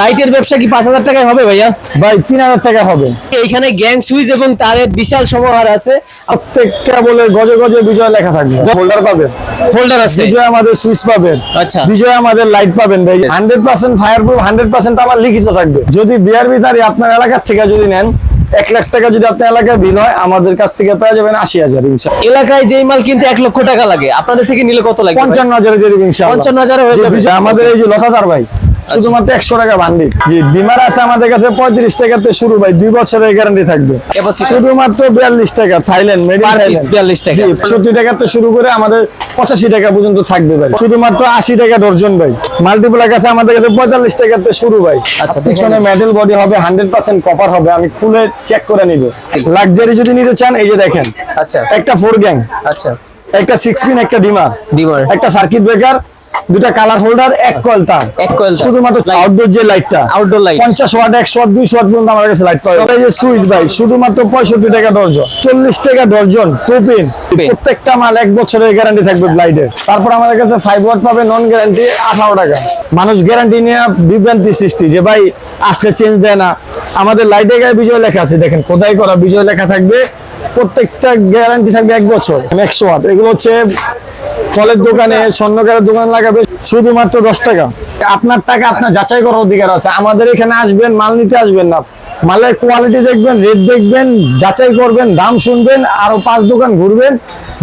লাইটের ব্যবসা কি পাঁচ হাজার টাকায় হবে ভাইয়া? ভাই তিন হাজার টাকা হবে। এইখানে গ্যাং সুইচ এবং তারের বিশাল সমাহার আছে। প্রত্যেকটা বলে গজে গজে বিজয় লেখা থাকবে। হোল্ডার পাবেন। হোল্ডার আছে। বিজয় আমাদের সুইচ পাবেন। আচ্ছা। বিজয় আমাদের লাইট পাবেন ভাই। Hundred percent fire proof hundred percent আমার লিখিত থাকবে। যদি বিআরবি তারি আপনার এলাকার থেকে যদি নেন এক লাখ টাকা যদি আপনার এলাকায় বিল হয় আমাদের কাছ থেকে পাওয়া যাবেন আশি হাজার এলাকায় যেই মাল কিনতে এক লক্ষ টাকা লাগে আপনাদের থেকে নিলে কত লাগে পঞ্চান্ন হাজারে পঞ্চান্ন হাজারে হয়ে যাবে। আমাদের এই যে লতাদার ভাই শুধুমাত্র একশো টাকা বান্ডি জি ডিমার আছে আমাদের কাছে পঁয়ত্রিশ টাকাতে শুরু ভাই দুই বছরের গ্যারান্টি থাকবে। শুধুমাত্র বিয়াল্লিশ টাকা থাইল্যান্ড 42 টাকা। সত্তর টাকাতে শুরু করে আমাদের পঁচাশি টাকা পর্যন্ত থাকবে ভাই। শুধুমাত্র আশি টাকা ডর্জন ভাই। আমাদের কাছে পঁয়তাল্লিশ টাকাতে শুরু ভাই। আচ্ছা, পিছনে। মেটাল বডি হবে হান্ড্রেড পার্সেন্ট কপার হবে। আমি খুলে চেক করে নিব। লাক্সারি যদি নিতে চান এই যে দেখেন। আচ্ছা। একটা ফোর গ্যাং আচ্ছা। একটা সিক্স পিন একটা ডিমার। ডিমার। একটা সার্কিট ব্রেকার দুটা কালার হোল্ডার এক কয়েল তার এক তার। শুধুমাত্র আউটডোর যে লাইটটা Outdoor light। পঞ্চাশ ওয়াট একশো ওয়াট দুইশো ওয়াট পর্যন্ত আমার কাছে লাইট পাবে এই যে সুইচ ভাই শুধুমাত্র পঁয়ষট্টি টাকা ডর্জন চল্লিশ টাকা ডর্জন টু পিন প্রত্যেকটা মাল এক বছরের গ্যারান্টি থাকবে লাইটের তারপর আমাদের কাছে ফাইভ ওয়াট পাবে নন গ্যারান্টি আঠারো টাকা। মানুষ গ্যারান্টি নিয়ে বিভ্রান্তি সৃষ্টি যে ভাই আসলে চেঞ্জ দেয় না। আমাদের লাইটে গায়ে বিজয় লেখা আছে দেখেন কোথায় করা বিজয় লেখা থাকবে? প্রত্যেকটা গ্যারান্টি থাকবে এক বছর একশো ওয়াট এগুলো হচ্ছে ফলের দোকানে স্বর্ণকারের দোকান লাগাবে শুধুমাত্র দশ টাকা। আপনার টাকা আপনার যাচাই করার অধিকার আছে। আমাদের এখানে আসবেন মাল নিতে আসবেন না। মালের কোয়ালিটি দেখবেন রেট দেখবেন যাচাই করবেন দাম শুনবেন আরও পাঁচ দোকান ঘুরবেন।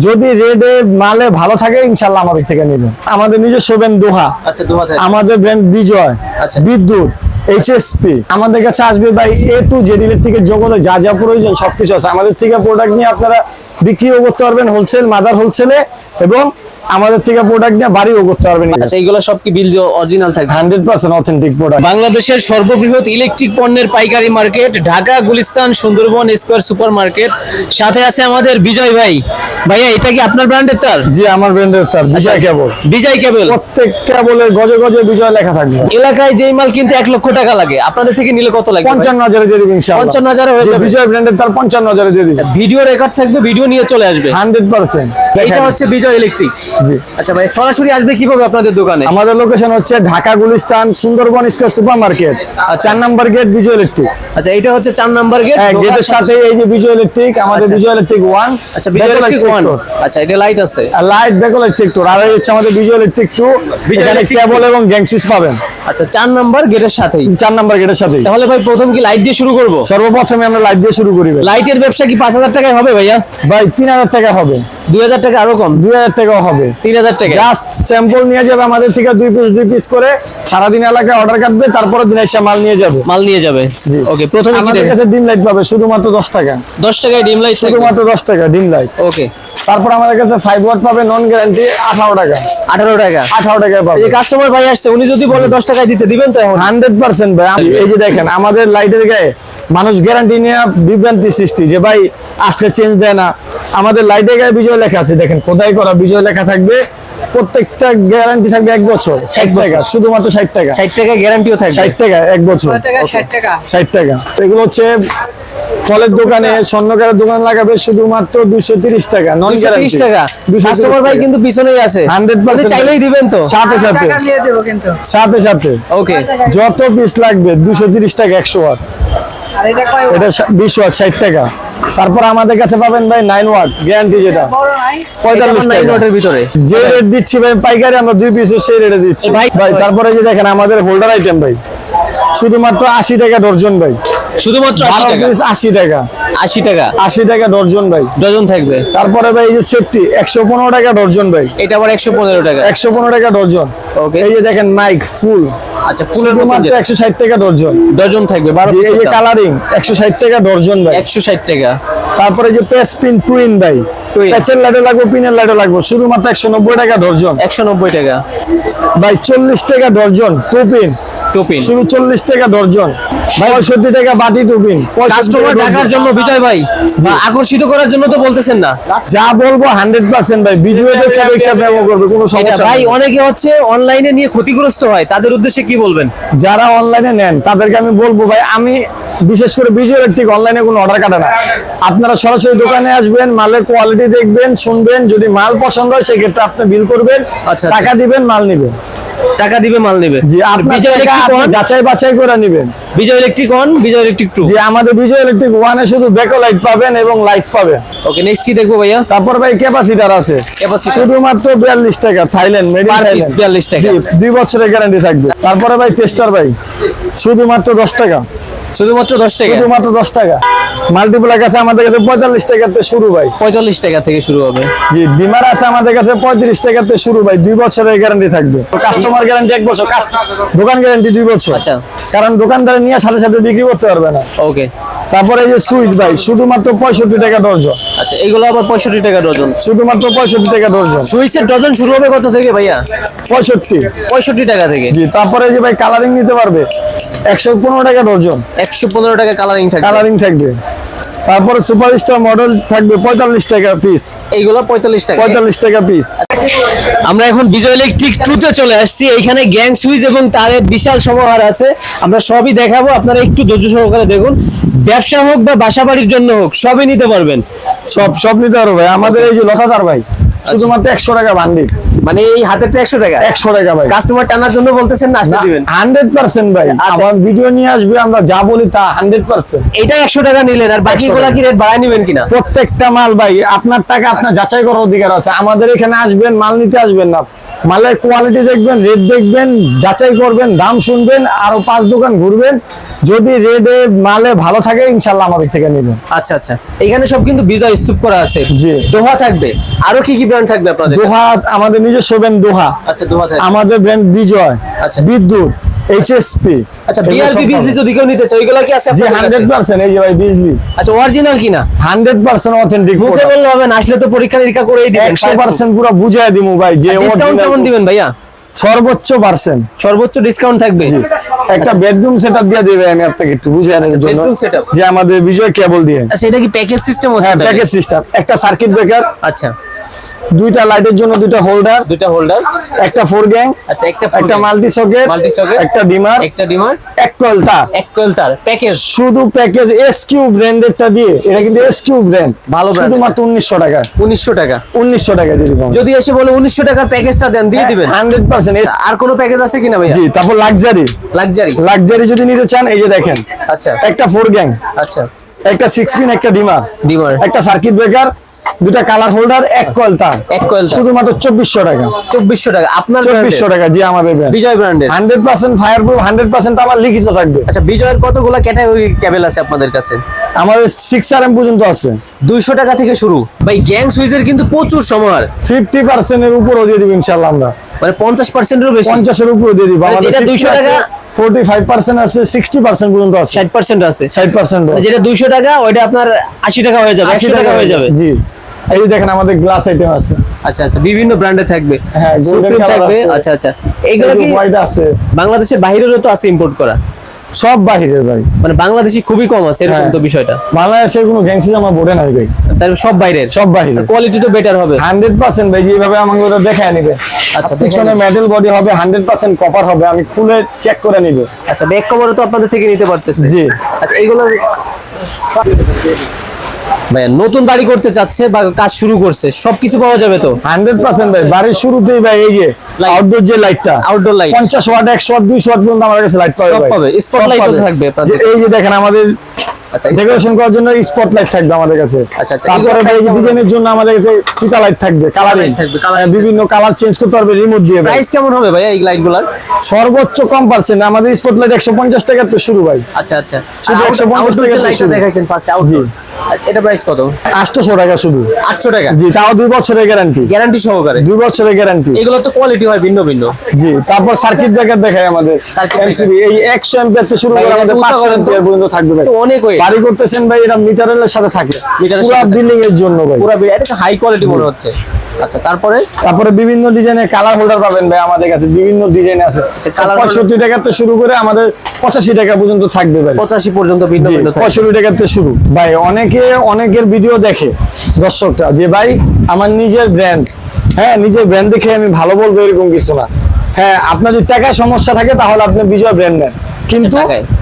যদি রেটে মালে ভালো থাকে ইনশাল্লাহ আমাদের থেকে নেবেন। আমাদের নিজস্ব ব্র্যান্ড দোহা। আচ্ছা আমাদের ব্র্যান্ড বিজয় আচ্ছা। বিদ্যুৎ এইচএসপি আমাদের কাছে আসবে ভাই এ টু জেড ইলেকট্রিকের জগতে যা যা প্রয়োজন সবকিছু আছে। আমাদের থেকে প্রোডাক্ট নিয়ে আপনারা বিক্রিও করতে পারবেন হোলসেল মাদার হোলসেলে এবং আমাদের থেকে প্রোডাক্ট নিয়ে বাড়িও করতে পারবেন। আচ্ছা এইগুলো সব কি বিল অরিজিনাল থাকবে? হান্ড্রেড পার্সেন্ট অথেন্টিক প্রোডাক্ট বাংলাদেশের সর্ববৃহৎ ইলেকট্রিক পণ্যের পাইকারি market Dhaka Gulistan Sundarban square super market সাথে আছে আমাদের বিজয় ভাই। ভাইয়া এটা কি আপনার ব্র্যান্ডের তার? জি আমার ব্র্যান্ডের তার বিজয় কেবল বিজয় কেবল প্রত্যেক কেবলে গজে গজে বিজয় লেখা থাকবে। এলাকায় যেই মাল কিনতে এক লক্ষ টাকা লাগে আপনাদের থেকে নিলে কত লাগে পঞ্চান্ন হাজারে দিয়ে দিবেন ইনশাআল্লাহ। 55,000 হয়ে যাবে। বিজয় ব্র্যান্ডের তার পঞ্চান্ন হাজারে দিয়ে দিবেন ভিডিও রেকর্ড থাকবে ভিডিও নিয়ে চলে আসবে। Hundred percent. এটা হচ্ছে বিজয় ইলেকট্রিক জি। আচ্ছা ভাই সরাসরি আসবে কীভাবে আপনাদের দোকানে? আমাদের লোকেশন হচ্ছে Dhaka Gulistan Sundarban square super market চার নাম্বার গেট বিজয় ইলেকট্রিক আচ্ছা এটা হচ্ছে চার নাম্বার গেট হ্যাঁ গেটের সাথে এই যে বিজয় ইলেকট্রিক আমাদের। বিজয় ইলেকট্রিক ওয়ান আচ্ছা বিজয় ইলেকট্রিক ওয়ান আচ্ছা এটা লাইট আছে। লাইট বেকল ইলেকট্রিক টু আর হচ্ছে আমাদের বিজয় ইলেকট্রিক টু এখানে কেবল এবং গ্যাংসিস পাবেন। আচ্ছা চার নাম্বার গেটের সাথেই। চার নাম্বার গেটের সাথে তাহলে ভাই প্রথম কি লাইট দিয়ে শুরু করব? সর্বপ্রথমে আমরা লাইট দিয়ে শুরু করি লাইটের ব্যবসা কি পাঁচ হাজার টাকায় হবে ভাইয়া? ভাই তিন হাজার টাকা হবে। দুই হাজার টাকা আরও কম। দুই হাজার টাকাও হবে। তিন হাজার টাকা। জাস্ট স্যাম্পল নিয়ে যাবে আমাদের থেকে দুই পিস দুই পিস করে। সারাদিন এলাকায় অর্ডার কাটবে তারপরে দিন এসে মাল নিয়ে যাবে। মাল নিয়ে যাবে। ওকে প্রথমে আমাদের কাছে ডিম লাইট পাবে শুধুমাত্র দশ টাকা। দশ টাকায় ডিম লাইট শুধুমাত্র দশ টাকা ডিম লাইট ওকে তারপর আমাদের কাছে ফাইভ ওয়াট পাবে নন গ্যারান্টি আঠারো টাকা। আঠারো টাকা। আঠারো টাকা পাবে। এই কাস্টমার ভাই আসছে উনি যদি বলে দশ টাকায় দিতে দিবেন তো হান্ড্রেড পার্সেন্ট ভাই এই যে দেখেন আমাদের লাইটের গায়ে মানুষ গ্যারান্টি নিয়ে বিভ্রান্তি সৃষ্টি যে ভাই আসলে চেঞ্জ দেয় না। আমাদের লাইটের গায়ে বিজয় লেখা আছে দেখেন কোথায় করা বিজয় লেখা থাকবে প্রত্যেকটা গ্যারান্টি থাকবে এক বছর। ষাট টাকা শুধুমাত্র ষাট টাকা। ষাট টাকা গ্যারান্টিও থাকবে। ষাট টাকা এক বছর। ষাট টাকা এগুলো হচ্ছে ফলের দোকানে স্বর্ণকারের দোকান লাগাবে শুধুমাত্র দুশো তিরিশ টাকা নন তিরিশ টাকা। কাস্টমার ভাই কিন্তু পিছনেই আছে। 100% আপনি চাইলেই দিবেন তো। সাথে সাথে। টাকা দিয়ে দেবো কিন্তু। সাথে সাথে। ওকে যত পিস লাগবে দুশো তিরিশ টাকা একশো ওয়াট আর এটা কয় বিশ ওয়াট ষাট টাকা। তারপর আমাদের কাছে পাবেন ভাই নাইন ওয়াট গ্যারান্টি যেটা। পঁয়তাল্লিশ নাইন ওয়াটের ভিতরে। যে রেট দিচ্ছি ভাই পাইকারি আমরা দুই পিস সেই রেটে দিচ্ছি। ভাই, তারপরে যে দেখেন আমাদের হোল্ডার আইটেম ভাই শুধুমাত্র আশি টাকা ডর্জন ভাই। শুধুমাত্র আশি টাকা? আশি টাকা। আশি টাকা? আশি টাকা ডর্জন ভাই। ডজন থাকবে। তারপরে ভাই এই যে সেফটি একশো পনেরো টাকা ডর্জন ভাই। এটা আবার একশো পনেরো টাকা। একশো পনেরো টাকা ডর্জন। ওকে এই যে দেখেন মাইক ফুল আচ্ছা ফুলের মধ্যে 160 টাকা ডর্জন। ডজন থাকবে বারো যে এই কালারিং একশো ষাট টাকা দর্জন ভাই। একশো ষাট টাকা। তারপরে যে পেস পিন টুইন ভাই। প্যাচের লাইটও লাগবে পিনের লাইটও লাগবে শুধুমাত্র একশো নব্বই টাকা দর্জন একশো নব্বই টাকা। ভাই চল্লিশ টাকা ডর্জন টু পিন টোপিন। শুধু চল্লিশ টাকা ডর্জন পঁয়ষট্টি টাকা বাটি টু পিন কাস্টমার জন্য বিজয় ভাই আকর্ষিত করার জন্য তো বলতেছেন না। যা বলব হান্ড্রেড পার্সেন্ট ভাই করবে কোনো সমস্যা ভাই অনেকে হচ্ছে অনলাইনে নিয়ে ক্ষতিগ্রস্ত হয় তাদের উদ্দেশ্যে কি বলবেন? যারা অনলাইনে নেন তাদেরকে আমি বলব ভাই আমি বিশেষ করে বিজয় ইলেকট্রিক অনলাইনে কোনো অর্ডার কাটে না। আপনারা সরাসরি দোকানে আসবেন মালের কোয়ালিটি দেখবেন শুনবেন যদি মাল পছন্দ হয় সেক্ষেত্রে আপনি বিল করবেন আচ্ছা, টাকা দিবেন মাল নিবেন। টাকা দিবে মাল নেবে জি আপনার যাচাই বাছাই করে নেবেন। Bijoy electric one Bijoy electric two যে আমাদের বিজয় ইলেকট্রিক ওয়ানে শুধু ব্যাকলাইট পাবেন এবং লাইট পাবেন। ওকে নেক্সট কি দেখব ভাইয়া? তারপর ভাই ক্যাপাসিটার আছে। Capacitor। শুধুমাত্র বিয়াল্লিশ টাকা থাইল্যান্ড মেড ইন থাইল্যান্ড 42 টাকা। দুই বছরের গ্যারান্টি থাকবে। তারপরে ভাই টেস্টার ভাই শুধুমাত্র দশ টাকা। শুধুমাত্র দশ টাকা? শুধুমাত্র দশ টাকা। মাল্টিপ্লাক আছে আমাদের কাছে পঁয়তাল্লিশ টাকাতে শুরু ভাই। পঁয়তাল্লিশ টাকা থেকে শুরু হবে। জি বিমার আছে আমাদের কাছে পঁয়ত্রিশ থেকে শুরু ভাই দুই বছরের গ্যারান্টি থাকবে। কাস্টমার গ্যারান্টি এক বছর দোকান গ্যারান্টি দুই বছর। আচ্ছা। কারণ দোকানদার নিয়ে সাথে সাথে বিক্রি করতে পারবে না। ওকে। তারপরে এই যে সুইচ ভাই শুধুমাত্র পঁয়ষট্টি টাকা ডজন। আচ্ছা এগুলো আবার পঁয়ষট্টি টাকা ডজন। শুধুমাত্র পঁয়ষট্টি টাকা ডর্জন সুইচের ডজন শুরু হবে কত থেকে ভাইয়া? পঁয়ষট্টি। পঁয়ষট্টি টাকা থেকে। জি তারপরে এই যে ভাই কালারিং নিতে পারবে একশো পনেরো টাকা ডজন। একশো পনেরো টাকা কালারিং থাকবে। কালারিং থাকবে। তারপরে সুপার স্টার মডেল থাকবে পঁয়তাল্লিশ টাকা পিস এইগুলো পঁয়তাল্লিশ টাকা। পঁয়তাল্লিশ টাকা পিস আমরা এখন বিজয় ইলেকট্রিক টুতে চলে আসছি। এইখানে গ্যাং সুইচ এবং তারের বিশাল সমাহার আছে। আমরা সবই দেখাবো। আপনারা একটু ধৈর্য সহকারে দেখুন। ব্যবসা হোক বা বাসা বাড়ির জন্য হোক সবই নিতে পারবেন। সব সব নিতে পারবে ভাই। আমাদের এই যে লতাদার ভাই। শুধুমাত্র একশো টাকা বান্ডিল। মানে এই হাতেরটা একশো টাকা? একশো টাকা ভাই। কাস্টমার টানার জন্য বলতেছেন না আসতে দিবেন? হান্ড্রেড পার্সেন্ট ভাই। আচ্ছা। আমার ভিডিও নিয়ে আসবে আমরা যা বলি তা হান্ড্রেড পার্সেন্ট। এটা একশো টাকা নিলেন আর বাকিগুলা 100 কি রেট বাড়ায় নিবেন কিনা? প্রত্যেকটা মাল ভাই আপনার টাকা আপনার যাচাই করার অধিকার আছে। আমাদের এখানে আসবেন মাল নিতে আসবেন না। মালের কোয়ালিটি দেখবেন রেট দেখবেন যাচাই করবেন দাম শুনবেন আরও পাঁচ দোকান ঘুরবেন। যদি রেডে মালে ভালো থাকে ইনশাল্লাহ আমাদের থেকে নেবেন। আচ্ছা আচ্ছা। এখানে সব কিন্তু বিজয় স্তূপ করা আছে। জি। দোহা থাকবে। আরও কি কি ব্র্যান্ড থাকবে আপনাদের? দোহা আমাদের নিজস্ব ব্র্যান্ড দোহা। আচ্ছা দোহা থাকবে। আমাদের ব্র্যান্ড বিজয়। আচ্ছা। বিদ্যুৎ। এইচএসপি আচ্ছা বিআরবি বিজলি যদি কেউ নিতে চায় ওইগুলা কি আছে জি আপনাদের হান্ড্রেড কাছে? পার্সেন্ট এই যে ভাই বিজলি আচ্ছা অরিজিনাল কিনা? হান্ড্রেড পার্সেন্ট অথেন্টিক মুখে বললে হবে না আসলে তো পরীক্ষা নিরীক্ষা করেই দিবেন একশো পার্সেন্ট পুরো বুঝাই দিমু ভাই যে ডিসকাউন্ট কেমন দিবেন ভাইয়া? সর্বোচ্চ পার্সেন্ট সর্বোচ্চ ডিসকাউন্ট থাকবে? একটা বেডরুম সেটআপ দিয়ে দেবে আমি আপনাকে একটু বুঝে আনার জন্য bedroom setup? যে আমাদের বিজয় কেবল দিয়ে। আচ্ছা এটা কি প্যাকেজ সিস্টেম হচ্ছে হ্যাঁ প্যাকেজ সিস্টেম একটা সার্কিট ব্রেকার আচ্ছা। দুইটা লাইটের জন্য দুইটা হোল্ডার দুইটা হোল্ডার একটা ফোর গ্যাং আচ্ছা একটা একটা মাল্টি সকেট Multi socket, একটা ডিমার একটা ডিমার এক কয়েল তার এক কোয়েল তার প্যাকেজ শুধু প্যাকেজ এসকিউ ব্র্যান্ডেরটা দিয়ে এটা কিন্তু এসকিউ ব্র্যান্ড ভালো brand শুধুমাত্র উনিশশো টাকা। উনিশশো টাকা। উনিশশো টাকা দিয়ে দিব। যদি এসে বলে উনিশশো টাকার প্যাকেজটা দেন দিয়ে দিবেন। হান্ড্রেড পার্সেন্ট আর কোনো প্যাকেজ আছে কিনা ভাই জি তারপর লাক্সারি লাক্সারি লাক্সারি যদি নিতে চান এই যে দেখেন। আচ্ছা। একটা ফোর গ্যাং আচ্ছা। একটা সিক্স পিন একটা ডিমার ডিমার একটা সার্কিট ব্রেকার দুটা কালার হোল্ডার এক কয়েল তার। এক কোয়েল তার। শুধুমাত্র চব্বিশশো টাকা। চব্বিশশো টাকা। আপনার চব্বিশশো টাকা জি আমাদের বিজয় ব্র্যান্ডের hundred percent fire proof hundred percent আমার লিখিত থাকবে। আচ্ছা বিজয়ের কতগুলো ক্যাটাগরি কেবল আছে আপনাদের কাছে? আমাদের সিক্স আর এম পর্যন্ত আছে। দুইশো টাকা থেকে শুরু। ভাই গ্যাং সুইচের কিন্তু প্রচুর সমাহার। ফিফটি পার্সেন্টের উপরও দিয়ে দিব ইনশাল্লাহ আমরা। মানে পঞ্চাশ পার্সেন্টেরও বেশি। পঞ্চাশের উপরে দিয়ে দিব। আমাদের যেটা 200 টাকা- ফোর্টি ফাইভ পার্সেন্ট আছে সিক্সটি পার্সেন্ট পর্যন্ত আছে। ষাট পার্সেন্ট আছে। ষাট পার্সেন্ট মানে যেটা দুইশো টাকা ওইটা আপনার আশি টাকা হয়ে যাবে। একশো টাকা হয়ে যাবে জি। এই যে দেখেন আমাদের গ্লাস আইটেম আছে। আচ্ছা আচ্ছা বিভিন্ন ব্র্যান্ডে থাকবে। হ্যাঁ, Supreme থাকবে আছে। আচ্ছা আচ্ছা। এইগুলো কি হোয়াইট আছে। বাংলাদেশের বাইরেরও তো আছে ইম্পোর্ট করা? সব বাহিরের ভাই। মানে বাংলাদেশি খুবই কম আছে এরকম হ্যাঁ। তো বিষয়টা। বাংলাদেশে কোনো গ্যাংসি জামা বোর্ডে নাই ভাই। তাই সব বাইরের? সব বাইরের। কোয়ালিটি তো বেটার হবে। হান্ড্রেড পার্সেন্ট ভাই যেভাবে আমাকে ওটা দেখায় নিবে। আচ্ছা, পিছনে মেটাল বডি হবে হান্ড্রেড পার্সেন্ট কপার হবে আমি খুলে চেক করে নিবে। আচ্ছা ব্যাক কভারও তো আপনাদের থেকে নিতে পারতেছে। জি। আচ্ছা এইগুলো ভাইয়া নতুন বাড়ি করতে চাচ্ছে বা কাজ শুরু করছে সবকিছু পাওয়া যাবে তো? হান্ড্রেড পার্সেন্ট ভাই বাড়ির শুরুতেই ভাই এই যে আউটডোর যে লাইটটা আউটডোর লাইট পঞ্চাশ ওয়াট একশো ওয়াট দুইশো ওয়াট পর্যন্ত আমার কাছে লাইট পাবে থাকবে। এই যে দেখেন আমাদের আচ্ছা ডেকোরেশন করার জন্য স্পট লাইট থাকবে আমাদের কাছে। আচ্ছা, আচ্ছা। তারপরে ভাই ডিজাইনের জন্য আমাদের কাছে ফিতা লাইট থাকবে কালারিং থাকবে, বিভিন্ন কালার চেঞ্জ করতে পারবে রিমোট দিয়ে প্রাইস কেমন হবে ভাইয়া এই লাইটগুলোর সর্বোচ্চ কম পার্সেন্ট আমাদের স্পট লাইট একশো পঞ্চাশ টাকা তো শুরু ভাই। আচ্ছা আচ্ছা। শুধু 150 টাকা দিয়ে শুরু। দেখাইছেন ফার্স্ট আউটডোর এটা প্রাইস কত? আটশোশো টাকা শুধু। 800 টাকা? জি তাও দুই বছরের গ্যারান্টি গ্যারান্টি সহকারে? দুই বছরের গ্যারান্টি এগুলো তো কোয়ালিটি হয় ভিন্ন ভিন্ন। জি তারপর সার্কিট ব্রেকার দেখায় আমাদের। Circuit এই একশো অ্যাম্পিয়ার থেকে শুরু করে আমাদের উঁচা পাঁচশো করেন তো। এম্পিয়ার পর্যন্ত থাকবে ভাই। অনেক ওই বাড়ি করতেছেন ভাই এটা মিটারের সাথে থাকে। মিটারের সাথে। বিল্ডিং এর জন্য ভাই। পুরো এটা হাই কোয়ালিটি মনে হচ্ছে। আচ্ছা তারপরে? তারপরে বিভিন্ন ডিজাইনের কালার হোল্ডার পাবেন ভাই আমাদের কাছে বিভিন্ন ডিজাইন আছে। আচ্ছা, পঁয়ষট্টি টাকা থেকে শুরু করে আমাদের পঁচাশি টাকা পর্যন্ত থাকবে ভাই। পঁচাশি পর্যন্ত পঁয়ষট্টি টাকা থেকে শুরু। ভাই অনেকে অনেকের ভিডিও দেখে দর্শকরা যে ভাই আমার নিজের ব্র্যান্ড হ্যাঁ নিজের ব্র্যান্ড দেখে আমি ভালো বলব এরকম কিছু না। হ্যাঁ আপনার যদি টাকায় সমস্যা থাকে তাহলে আপনি বিজয় ব্র্যান্ড নেন। কিন্তু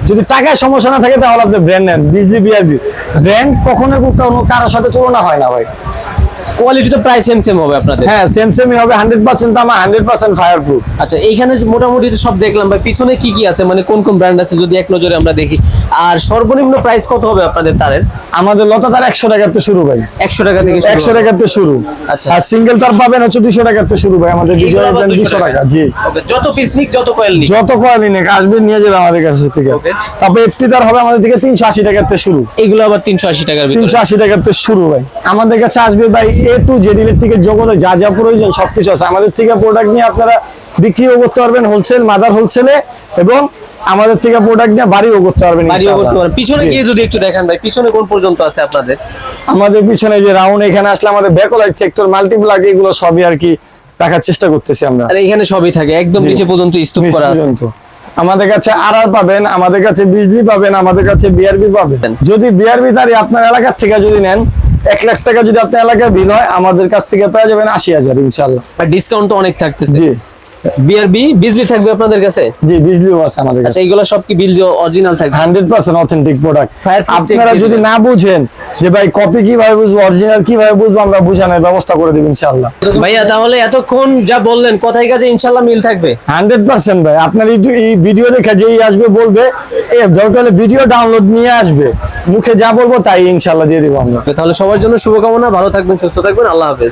যদি টাকায় সমস্যা না থাকে তাহলে আপনি ব্র্যান্ড নেন। বিজলি বিআরবি ব্র্যান্ড কখনো কোনো কারোর সাথে তুলনা হয় না ভাই। কোয়ালিটি তো প্রায় সেম সেম হবে আপনাদের? হ্যাঁ সেম সেমই হবে। হান্ড্রেড পার্সেন্ট আমার হান্ড্রেড পার্সেন্ট ফায়ার প্রুফ আচ্ছা এইখানে মোটামুটি সব দেখলাম ভাই পিছনে কি কি আছে? মানে কোন কোন ব্র্যান্ড আছে? যদি এক নজরে আমরা দেখি। আর সর্বনিম্ন প্রাইস কত হবে আপনাদের তারের? আমাদের লতা তার একশো টাকার তো শুরু ভাই। একশো টাকা থেকে শুরু একশো হবে। টাকার তো শুরু। আচ্ছা। আর সিঙ্গেল তার পাবেন হচ্ছে দুশো টাকার তো শুরু ভাই। আমাদের আবার 200 টাকা। জি। যত পিস নিক যত কয়েল নিক। যত কোয়ালি নেক আসবে নিয়ে যাবে আমাদের কাছ থেকে। তারপর এফটি তার হবে আমাদের থেকে তিনশো আশি টাকার তো শুরু। এগুলো আবার তিনশো আশি টাকার ভিতরে। তিনশো আশি টাকার তো শুরু ভাই। আমাদের কাছে আসবে ভাই এ টু জেড ইলেকট্রিকের জগতে যা যা প্রয়োজন সবকিছু আছে। আমাদের থেকে প্রোডাক্ট নিয়ে আপনারা বিক্রিও করতে পারবেন হোলসেল মাদার হোলসেলে এবং আমাদের থেকে প্রোডাক্ট নিয়ে বাড়িও করতে পারবেন বাড়িও করতে পারেন পিছনে গিয়ে যদি একটু দেখান ভাই পিছনে কোন পর্যন্ত আছে আপনাদের? আমাদের পিছনে যে রাউন্ড এখানে আসলে আমাদের ব্যাকলাইট সেক্টর মাল্টিপ্লাগ এগুলো সবই আর কি রাখার চেষ্টা করতেছি আমরা। আর এখানে সবই থাকে একদম। নিচে পর্যন্ত স্তূপ করা আছে। আমাদের কাছে আরআর পাবেন আমাদের কাছে বিজলি পাবেন আমাদের কাছে বিআরবি পাবেন। যদি বিআরবি তারি আপনার এলাকার থেকে যদি নেন এক লাখ টাকা যদি আপনার এলাকায় বিল হয় আমাদের কাছ থেকে পাওয়া যাবেন আশি হাজার ইনশাল্লাহ ডিসকাউন্ট তো অনেক থাকতেছে। জি। বিআরবি বিজলি থাকবে আপনাদের কাছে? জি বিজলিও আছে আমাদের আচ্ছা কাছে এগুলো সব কি বিল অরিজিনাল থাকবে? হান্ড্রেড পার্সেন্ট অথেন্টিক প্রোডাক্ট আপনারা যদি না বুঝেন যে ভাই কপি কীভাবে বুঝব অরিজিনাল কীভাবে বুঝব আমরা বুঝানোর ব্যবস্থা করে দেবো ইনশাল্লাহ ভাইয়া তাহলে এতক্ষণ যা বললেন কথাই কাজে ইনশাল্লাহ মিল থাকবে। হান্ড্রেড পার্সেন্ট ভাই আপনার এই এই ভিডিও দেখে যেই আসবে বলবে এ দরকার হলে ভিডিও ডাউনলোড নিয়ে আসবে। মুখে যা বলব তাই ইনশাল্লাহ দিয়ে দিব আমরা। তাহলে সবার জন্য শুভকামনা ভালো থাকবেন সুস্থ থাকবেন আল্লাহ হাফেজ।